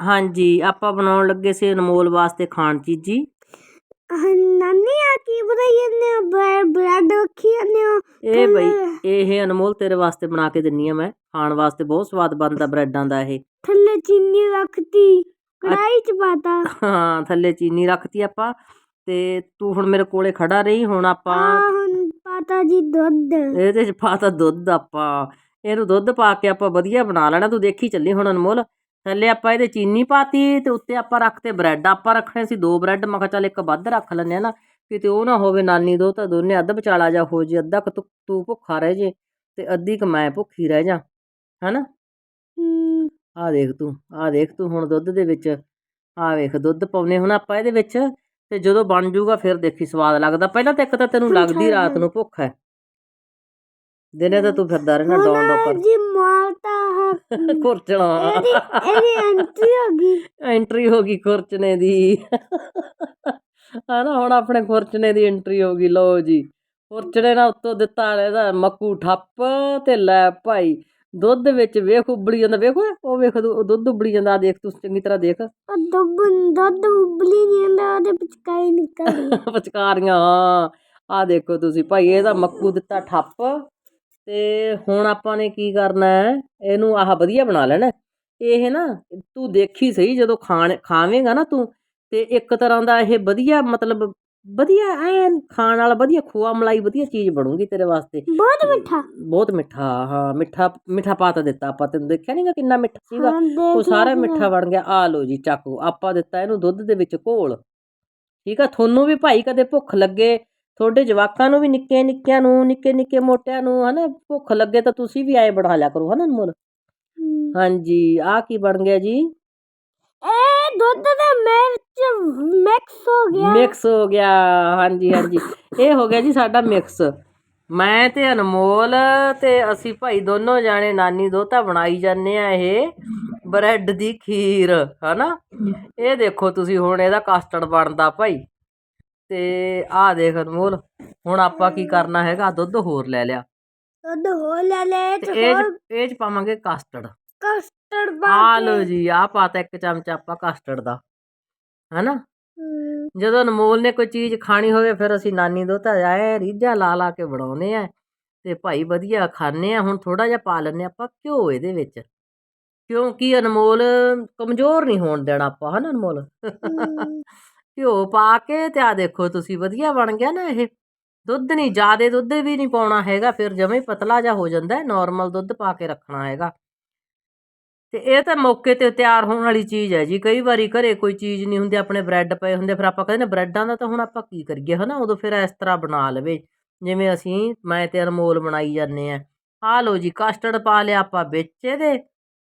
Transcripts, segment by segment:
ਹਾਂਜੀ ਆਪਾਂ ਬਣਾਉਣ ਲੱਗੇ ਸੀ ਅਨਮੋਲ ਵਾਸਤੇ ਖਾਣ ਚੀਜ਼ੀ। ਨਾਨੀ ਆ ਕੀ ਬਣਾਈ ਜਾਂਦੇ ਹੋ? ਬ੍ਰੈਡ ਬ੍ਰੈਡ ਰੱਖੀ ਜਾਂਦੇ ਹੋ? ਇਹ ਬਈ ਇਹ ਅਨਮੋਲ ਤੇਰੇ ਵਾਸਤੇ ਬਣਾ ਕੇ ਦਿੰਨੀ ਆ ਮੈਂ। ਖਾਣ ਵਾਸਤੇ ਬਹੁਤ ਸਵਾਦ ਬਣਦਾ ਬ੍ਰੈਡਾਂ ਦਾ ਇਹ। ਥੱਲੇ ਚੀਨੀ ਰੱਖਤੀ ਕੜਾਈ ਚ ਪਾਤਾ। ਹਾਂ ਥੱਲੇ ਚੀਨੀ ਰੱਖਤੀ ਆਪਾਂ ਤੇ ਤੂੰ ਹੁਣ ਮੇਰੇ ਕੋਲੇ ਖੜਾ ਰਹੀ ਹੁਣ ਆ ਆਪਾਂ ਹੁਣ ਪਾਤਾ ਜੀ ਦੁੱਧ। ਇਹਦੇ ਚ ਪਾਤਾ ਦੁੱਧ ਆਪਾਂ। ਇਹਨੂੰ ਦੁੱਧ ਪਾ ਕੇ ਆਪਾਂ ਵਧੀਆ ਬਣਾ ਲੈਣਾ। ਤੂੰ ਦੇਖੀ ਚੱਲੀ ਹੁਣ ਅਨਮੋਲ। ਥੱਲੇ ਆਪਾਂ ਇਹਦੇ ਚੀਨੀ ਪਾਤੀ ਤੇ ਉੱਤੇ ਆਪਾਂ ਰੱਖਤੇ ਬ੍ਰੈਡ ਆਪਾਂ ਰੱਖਣੇ ਸੀ ਦੋ ਬ੍ਰੈਡ ਮੈਂ ਕਿਹਾ ਚੱਲ ਇੱਕ ਵੱਧ ਰੱਖ ਲੈਂਦੇ ਆ ਨਾ ਕਿਤੇ ਉਹ ਨਾ ਹੋਵੇ ਨਾਨੀ ਦੋ ਤਾਂ ਦੋਨੇ ਅੱਧ ਵਿਚਾਲਾ ਜਾ ਹੋ ਜੇ ਅੱਧਾ ਕੁ ਤੂੰ ਭੁੱਖਾ ਰਹਿ ਜੇ ਤੇ ਅੱਧੀ ਕ ਮੈਂ ਭੁੱਖੀ ਰਹਿ ਜਾ ਹਨਾ? ਆ ਦੇਖ ਤੂੰ ਆ ਦੇਖ ਤੂੰ ਹੁਣ ਦੁੱਧ ਦੇ ਵਿੱਚ ਆ ਵੇਖ ਦੁੱਧ ਪਾਉਨੇ ਹੁਣ ਆਪਾਂ ਇਹਦੇ ਵਿੱਚ ਤੇ ਜਦੋਂ ਬਣ ਜਾਊਗਾ ਫਿਰ ਦੇਖੀ ਸਵਾਦ ਲੱਗਦਾ ਪਹਿਲਾਂ ਤਾਂ ਇੱਕ ਤਾਂ ਤੈਨੂੰ ਲੱਗਦੀ ਰਾਤ ਨੂੰ ਭੁੱਖ ਹੈ। ਦਿਨੇ ਤਾਂ ਤੂੰ ਫਿਰਦਾ ਰਹਿਣਾ ਡੌਣ ਡੌ ਹੁਣ ਜੀ ਮਾਰਤਾ ਹੈ ਕਰ ਖੁਰਚਣਾ। ਇਹਦੀ ਐਂਟਰੀ ਹੋ ਗਈ। ਐਂਟਰੀ ਹੋ ਗਈ ਖੁਰਚਣੇ ਦੀ। ਹਨਾ ਹੁਣ ਆਪਣੇ ਖੁਰਚਣੇ ਦੀ ਐਂਟਰੀ ਹੋ ਗਈ ਲਓ ਜੀ। ਖੁਰਚਣੇ ਨਾਲ ਉੱਤੋਂ ਦਿੱਤਾ ਇਹਦਾ ਮੱਕੂ ਠੱਪ ਤੇ ਲੈ ਭਾਈ ਦੁੱਧ ਵਿੱਚ ਵੇਖ ਉਬਲੀ ਜਾਂਦਾ। ਵੇਖ ਉਹ ਵੇਖ ਦੁ- ਦੁੱਧ ਉਬਲੀ ਜਾਂਦਾ। ਦੇਖ ਤੂੰ ਚੰਗੀ ਤਰ੍ਹਾਂ ਦੇਖ। ਦੁੱਧ ਦੁੱਧ ਉਬਲੀ ਨਹੀਂ ਹੁੰਦਾ ਉਹਦੇ ਵਿਚਕਾਈ ਨਿਕਲ ਪਚਕਾਰੀਆਂ ਹਾਂ। ਆ ਦੇਖੋ ਤੁਸੀਂ ਭਾਈ ਇਹਦਾ ਮੱਕੂ ਦਿੱਤਾ ਠੱਪ। ਤੇ ਹੁਣ ਆਪਾਂ ਨੇ ਕੀ ਕਰਨਾ ਹੈ? ਇਹਨੂੰ ਆਹ ਵਧੀਆ ਬਣਾ ਲੈਣਾ ਇਹ ਨਾ ਤੂੰ ਦੇਖੀ ਸਹੀ ਜਦੋਂ ਖਾਣ ਖਾਵੇਂਗਾ ਨਾ ਤੂੰ ਤੇ ਇੱਕ ਤਰ੍ਹਾਂ ਦਾ ਇਹ ਵਧੀਆ ਮਤਲਬ ਵਧੀਆ ਐਨ ਖਾਣ ਵਾਲਾ ਵਧੀਆ ਖੋਆ ਮਲਾਈ ਵਧੀਆ ਚੀਜ਼ ਬਣੂਗੀ ਤੇਰੇ ਵਾਸਤੇ। ਬਹੁਤ ਮਿੱਠਾ। ਬਹੁਤ ਮਿੱਠਾ ਹਾਂ ਮਿੱਠਾ ਮਿੱਠਾ ਪਾ ਤਾਂ ਦਿੱਤਾ ਆਪਾਂ ਤੈਨੂੰ ਦੇਖਿਆ ਨਹੀਂਗਾ ਕਿੰਨਾ ਮਿੱਠਾ ਸੀਗਾ? ਉਹ ਸਾਰਾ ਮਿੱਠਾ ਬਣ ਗਿਆ। ਆ ਲਓ ਜੀ ਚਾਕੂ ਆਪਾਂ ਦਿੱਤਾ ਇਹਨੂੰ ਦੁੱਧ ਦੇ ਵਿੱਚ ਘੋਲ। ਠੀਕ ਆ ਤੁਹਾਨੂੰ ਵੀ ਭਾਈ ਕਦੇ ਭੁੱਖ ਲੱਗੇ ਤੁਹਾਡੇ ਜਵਾਕਾਂ ਨੂੰ ਵੀ ਨਿੱਕੇ ਨਿੱਕਿਆਂ ਨੂੰ ਨਿੱਕੇ ਨਿੱਕੇ ਮੋਟਿਆਂ ਨੂੰ ਹਨਾ ਭੁੱਖ ਲੱਗੇ ਤਾਂ ਤੁਸੀਂ ਵੀ ਆਏ ਬਣਾ ਲਿਆ ਕਰੋ ਹਨਾ ਅਨਮੋਲ? ਹਮ, ਹਾਂਜੀ ਆ ਕੀ ਬਣ ਗਿਆ ਜੀ? ਇਹ ਦੁੱਧ ਦਾ ਮਿਰਚ ਮਿਕਸ ਹੋ ਗਿਆ। ਮਿਕਸ ਹੋ ਗਿਆ ਹਾਂਜੀ ਹਾਂਜੀ। ਇਹ ਹੋ ਗਿਆ ਜੀ ਸਾਡਾ ਮਿਕਸ। ਮੈਂ ਤੇ ਅਨਮੋਲ ਤੇ ਅਸੀਂ ਭਾਈ ਦੋਨੋਂ ਜਾਣੇ ਨਾਨੀ ਦੋਤਾ ਬਣਾਈ ਜਾਂਦੇ ਆ ਇਹ ਬ੍ਰੈਡ ਦੀ ਖੀਰ ਹਨਾ? ਇਹ ਦੇਖੋ ਤੁਸੀਂ ਹੁਣ ਇਹਦਾ ਕਸਟਰਡ ਬਣਦਾ ਭਾਈ। ਤੇ ਆਹ ਦੇਖ ਅਨਮੋਲ ਹੁਣ ਆਪਾਂ ਕੀ ਕਰਨਾ ਹੈਗਾ? ਦੁੱਧ ਹੋਰ ਲੈ ਲਿਆ। ਦੁੱਧ ਹੋ ਲੈ ਲੈ ਤੇ ਤੇ ਇਹ ਹੋਰ 'ਚ- ਇਹ ਚ ਪਾਵਾਂਗੇ ਕਸਟਰਡ ਕਸਟਰਡ ਪਾ ਆ ਕੇ। ਲਓ ਜੀ ਆ ਪਾਤਾ ਇੱਕ ਚਮਚਾ ਆਪਾਂ ਕਸਟਰਡ ਦਾ। ਹਨਾ? ਹਮ, ਜਦੋਂ ਅਨਮੋਲ ਨੇ ਕੋਈ ਚੀਜ਼ ਖਾਣੀ ਹੋਵੇ ਫਿਰ ਅਸੀਂ ਨਾਨੀ ਦੋਤਾ ਆਏ ਰੀਝਾਂ ਲਾ ਲਾ ਕੇ ਬਣਾਉਨੇ ਆ। ਤੇ ਭਾਈ ਵਧੀਆ ਖਾਣੇ ਆ ਹੁਣ ਥੋੜਾ ਜਿਹਾ ਪਾ ਲੈਨੇ ਆਪਾਂ ਘਿਓ ਇਹਦੇ ਵਿੱਚ। ਕਿਉਂਕਿ ਅਨਮੋਲ ਕਮਜ਼ੋਰ ਨਹੀਂ ਹੋਣ ਦੇਣਾ ਆਪਾਂ ਹਨਾ ਅਨਮੋਲ? ਹਮ, ਘਿਓ ਪਾ ਕੇ ਤੇ ਆ ਦੇਖੋ ਤੁਸੀਂ ਵਧੀਆ ਬਣ ਗਿਆ ਨਾ ਇਹ। ਦੁੱਧ ਨਹੀਂ, ਜ਼ਿਆਦੇ ਦੁੱਧ ਵੀ ਨਹੀਂ ਪਾਉਣਾ ਹੈਗਾ, ਫਿਰ ਜਮੇ ਪਤਲਾ ਜਿਹਾ ਹੋ ਜਾਂਦਾ ਨਾਰਮਲ ਦੁੱਧ ਪਾ ਕੇ ਰੱਖਣਾ ਹੈਗਾ। ਤੇ ਇਹ ਤਾਂ ਮੌਕੇ ਤੇ ਤਿਆਰ ਹੋਣ ਵਾਲੀ ਚੀਜ਼ ਹੈ ਜੀ, ਕਈ ਵਾਰੀ ਘਰੇ ਕੋਈ ਚੀਜ਼ ਨਹੀਂ ਹੁੰਦੀ, ਆਪਣੇ ਬ੍ਰੈਡ ਪਏ ਹੁੰਦੇ, ਫਿਰ ਆਪਾਂ ਕਹਿੰਦੇ ਨੇ ਬ੍ਰੈਡਾਂ ਦਾ ਤਾਂ ਹੁਣ ਆਪਾਂ ਕੀ ਕਰੀਏ, ਹਨਾ? ਉਦੋਂ ਫਿਰ ਇਸ ਤਰ੍ਹਾਂ ਬਣਾ ਲਵੇ। ਜਿਵੇਂ ਅਸੀਂ, ਮੈਂ ਤੇ ਅਨਮੋਲ ਬਣਾਈ ਜਾਂਦੇ ਆ ਆ ਲਓ ਜੀ ਕਸਟਰਡ ਪਾ ਲਿਆ ਆਪਾਂ ਵਿੱਚ ਇਹਦੇ,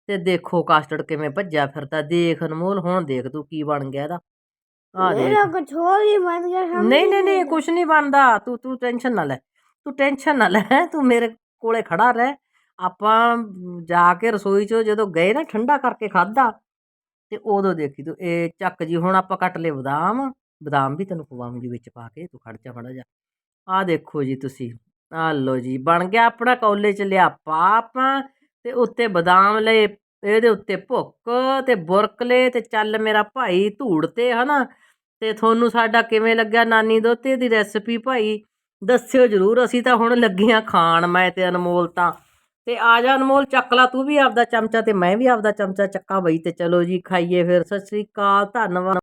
ਤੇ ਦੇਖੋ ਕਸਟਰਡ ਕਿਵੇਂ ਭੱਜਿਆ ਫਿਰਦਾ। ਦੇਖ ਅਨਮੋਲ, ਹੁਣ ਦੇਖ ਤੂੰ ਕੀ ਬਣ ਗਿਆ ਇਹਦਾ। ਆ ਦੇਖ। ਮੇਰਾ ਕੁਝ ਹੋਰ ਹੀ ਬਣ ਗਿਆ ਸਮਝ ਨਹੀਂ ਨਹੀਂ ਨਹੀਂ ਕੁਛ ਨਹੀਂ ਬਣਦਾ। ਤੂੰ ਤੂੰ ਟੈਨਸ਼ਨ ਨਾ ਲੈ। ਤੂੰ ਟੈਨਸ਼ਨ ਨਾ ਲੈ। ਤੂੰ ਮੇਰੇ ਕੋਲੇ ਖੜਾ ਰਹਿ। ਆਪਾਂ ਜਾ ਕੇ ਰਸੋਈ 'ਚੋਂ ਜਦੋਂ ਗਏ ਨਾ ਠੰਡਾ ਕਰਕੇ ਖਾਦਾ ਤੇ ਉਦੋਂ ਦੇਖੀ ਤੂੰ ਇਹ ਚੱਕ ਜੀ ਹੁਣ ਆਪਾਂ ਕੱਟ ਲਏ ਬਦਾਮ। ਬਦਾਮ ਵੀ ਤੈਨੂੰ ਖਵਾਉਂਗੀ ਵਿੱਚ ਪਾ ਕੇ। ਤੂੰ ਖੜ ਜਾ ਮੜਾ ਜਾ ਆਹ ਦੇਖੋ ਜੀ ਤੁਸੀਂ। ਆਹ ਲਓ ਜੀ ਬਣ ਗਿਆ ਆਪਣਾ ਕੌਲੇ 'ਚ ਲਿਆ ਪਾਪ ਤੇ ਉੱਤੇ ਬਦਾਮ ਲਏ। ਇਹਦੇ ਉੱਤੇ ਭੁੱਕ ਤੇ ਬੁਰਕਲੇ ਤੇ ਚੱਲ ਮੇਰਾ ਭਾਈ ਧੂੜ ਤੇ ਹਨਾ? ਅਤੇ ਤੁਹਾਨੂੰ ਸਾਡਾ ਕਿਵੇਂ ਲੱਗਿਆ ਨਾਨੀ ਦੋਤੇ ਦੀ ਰੈਸਪੀ ਭਾਈ? ਦੱਸਿਓ ਜਰੂਰ, ਅਸੀਂ ਤਾਂ ਹੁਣ ਲੱਗੇ ਹਾਂ ਖਾਣ, ਮੈਂ ਤੇ ਅਨਮੋਲ ਤਾਂ। ਅਤੇ ਆ ਜਾ ਅਨਮੋਲ, ਚੱਕ ਲਾ, ਤੂੰ ਵੀ ਆਪਦਾ ਚਮਚਾ ਅਤੇ ਮੈਂ ਵੀ ਆਪਦਾ ਚਮਚਾ ਚੱਕਾਂ ਬਈ ਅਤੇ ਚਲੋ ਜੀ, ਖਾਈਏ ਫਿਰ। ਸਤਿ ਸ੍ਰੀ ਅਕਾਲ, ਧੰਨਵਾਦ।